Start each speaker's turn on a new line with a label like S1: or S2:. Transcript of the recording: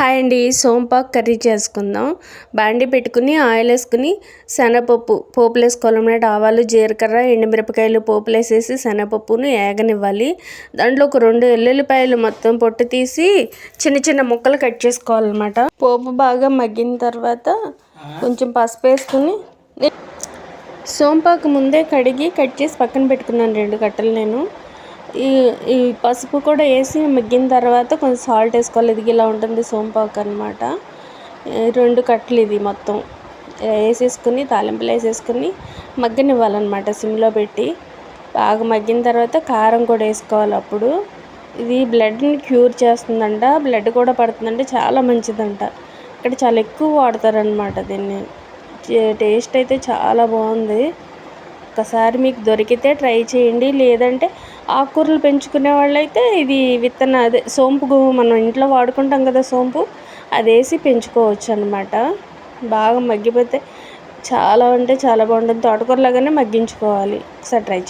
S1: Hi అండి సోంపాకు curry చేసుకుందాం. బాండి పెట్టుకుని ఆయిల్ వేసుకుని శనగపప్పు పోపులు వేసుకోవాలన్నమాట ఆవాలు జీలకర్ర ఎండుమిరపకాయలు పోపులు వేసేసి శనగపప్పును ఏగనివ్వాలి. దాంట్లో ఒక రెండు ఎల్లుల్లిపాయలు మొత్తం పొట్టు తీసి చిన్న చిన్న ముక్కలు కట్ చేసుకోవాలన్నమాట. పోపు బాగా మగ్గిన తర్వాత కొంచెం పసుపు వేసుకుని సోంపాకు ముందే కడిగి కట్ చేసి పక్కన పెట్టుకున్నాను రెండు కట్టలు నేను. ఈ ఈ పసుపు కూడా వేసి మగ్గిన తర్వాత కొంచెం సాల్ట్ వేసుకోవాలి. ఇది ఇలా ఉంటుంది సోంపాకు అనమాట రెండు కట్టలు ఇది మొత్తం. వేసేసుకుని తాలింపులు వేసేసుకుని మగ్గనివ్వాలన్నమాట సిమ్లో పెట్టి. బాగా మగ్గిన తర్వాత కారం కూడా వేసుకోవాలి అప్పుడు. ఇది బ్లడ్ని క్యూర్ చేస్తుందంట. బ్లడ్ కూడా పడుతుందంటే చాలా మంచిదంట. ఇక్కడ చాలా ఎక్కువ వాడతారనమాట దీన్ని. టేస్ట్ అయితే చాలా బాగుంది. ఒక్కసారి మీకు దొరికితే ట్రై చేయండి. లేదంటే ఆకుకూరలు పెంచుకునే వాళ్ళైతే ఇది విత్తన అదే సోంపు మనం ఇంట్లో వాడుకుంటాం కదా సోంపు అదేసి పెంచుకోవచ్చు అనమాట బాగా మగ్గిపోతే చాలా అంటే చాలా బాగుంటుంది. తోటకూరలాగానే మగ్గించుకోవాలి. ఒకసారి ట్రై